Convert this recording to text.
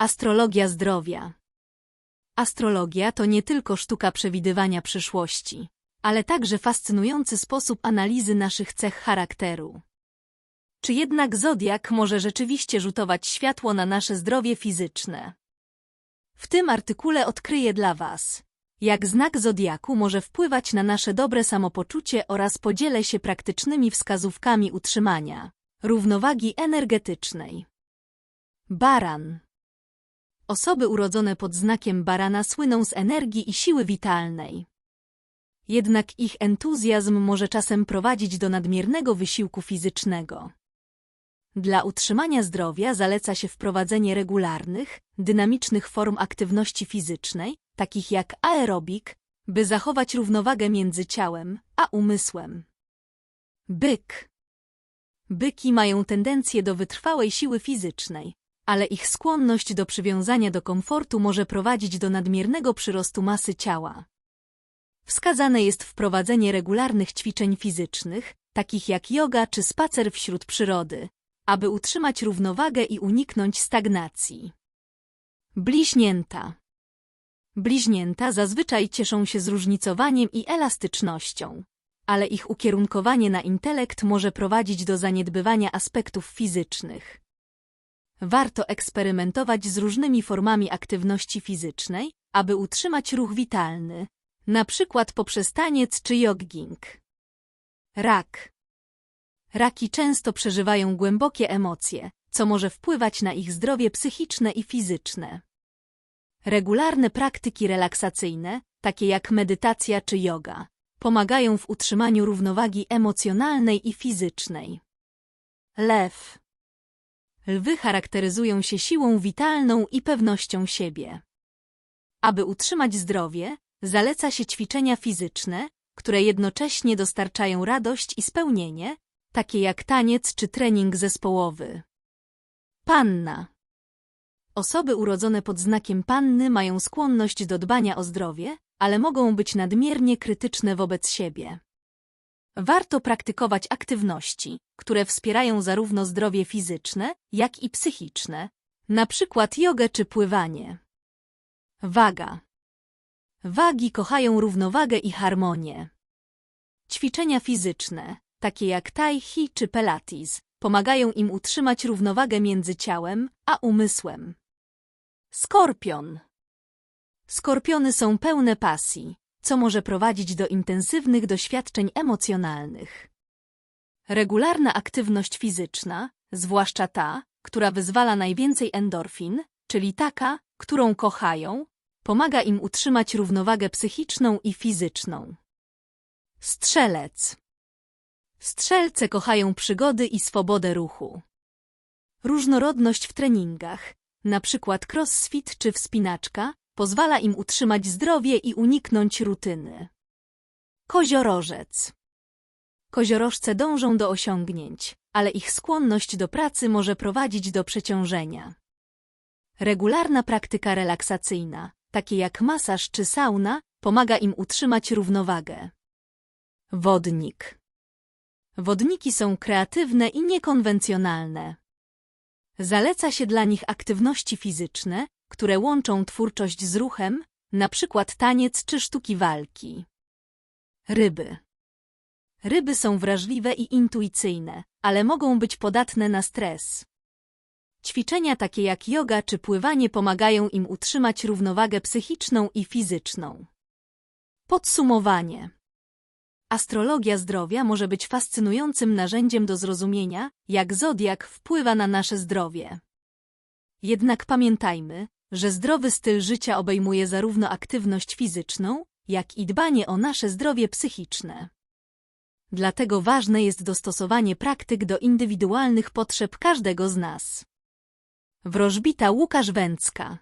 Astrologia zdrowia. Astrologia to nie tylko sztuka przewidywania przyszłości, ale także fascynujący sposób analizy naszych cech charakteru. Czy jednak zodiak może rzeczywiście rzutować światło na nasze zdrowie fizyczne? W tym artykule odkryję dla Was, jak znak zodiaku może wpływać na nasze dobre samopoczucie oraz podzielę się praktycznymi wskazówkami utrzymania równowagi energetycznej. Baran Osoby urodzone pod znakiem barana słyną z energii i siły witalnej. Jednak ich entuzjazm może czasem prowadzić do nadmiernego wysiłku fizycznego. Dla utrzymania zdrowia zaleca się wprowadzenie regularnych, dynamicznych form aktywności fizycznej, takich jak aerobik, by zachować równowagę między ciałem a umysłem. Byk Byki mają tendencję do wytrwałej siły fizycznej, ale ich skłonność do przywiązania do komfortu może prowadzić do nadmiernego przyrostu masy ciała. Wskazane jest wprowadzenie regularnych ćwiczeń fizycznych, takich jak yoga czy spacer wśród przyrody, aby utrzymać równowagę i uniknąć stagnacji. Bliźnięta Bliźnięta zazwyczaj cieszą się zróżnicowaniem i elastycznością, ale ich ukierunkowanie na intelekt może prowadzić do zaniedbywania aspektów fizycznych. Warto eksperymentować z różnymi formami aktywności fizycznej, aby utrzymać ruch witalny, na przykład poprzez taniec czy jogging. Rak Raki często przeżywają głębokie emocje, co może wpływać na ich zdrowie psychiczne i fizyczne. Regularne praktyki relaksacyjne, takie jak medytacja czy yoga, pomagają w utrzymaniu równowagi emocjonalnej i fizycznej. Lew Lwy charakteryzują się siłą witalną i pewnością siebie. Aby utrzymać zdrowie, zaleca się ćwiczenia fizyczne, które jednocześnie dostarczają radość i spełnienie, takie jak taniec czy trening zespołowy. Panna Osoby urodzone pod znakiem panny mają skłonność do dbania o zdrowie, ale mogą być nadmiernie krytyczne wobec siebie. Warto praktykować aktywności, które wspierają zarówno zdrowie fizyczne, jak i psychiczne, przykład jogę czy pływanie. Waga Wagi kochają równowagę i harmonię. Ćwiczenia fizyczne, takie jak tai chi czy pilates, pomagają im utrzymać równowagę między ciałem a umysłem. Skorpion Skorpiony są pełne pasji, co może prowadzić do intensywnych doświadczeń emocjonalnych. Regularna aktywność fizyczna, zwłaszcza ta, która wyzwala najwięcej endorfin, czyli taka, którą kochają, pomaga im utrzymać równowagę psychiczną i fizyczną. Strzelec Strzelce kochają przygody i swobodę ruchu. Różnorodność w treningach, przykład crossfit czy wspinaczka, pozwala im utrzymać zdrowie i uniknąć rutyny. Koziorożec Koziorożce dążą do osiągnięć, ale ich skłonność do pracy może prowadzić do przeciążenia. Regularna praktyka relaksacyjna, takie jak masaż czy sauna, pomaga im utrzymać równowagę. Wodnik Wodniki są kreatywne i niekonwencjonalne. Zaleca się dla nich aktywności fizyczne, które łączą twórczość z ruchem, na przykład taniec czy sztuki walki. Ryby Ryby są wrażliwe i intuicyjne, ale mogą być podatne na stres. Ćwiczenia takie jak yoga czy pływanie pomagają im utrzymać równowagę psychiczną i fizyczną. Podsumowanie Astrologia zdrowia może być fascynującym narzędziem do zrozumienia, jak zodiak wpływa na nasze zdrowie. Jednak pamiętajmy, że zdrowy styl życia obejmuje zarówno aktywność fizyczną, jak i dbanie o nasze zdrowie psychiczne. Dlatego ważne jest dostosowanie praktyk do indywidualnych potrzeb każdego z nas. Wrożbita Łukasz Węcka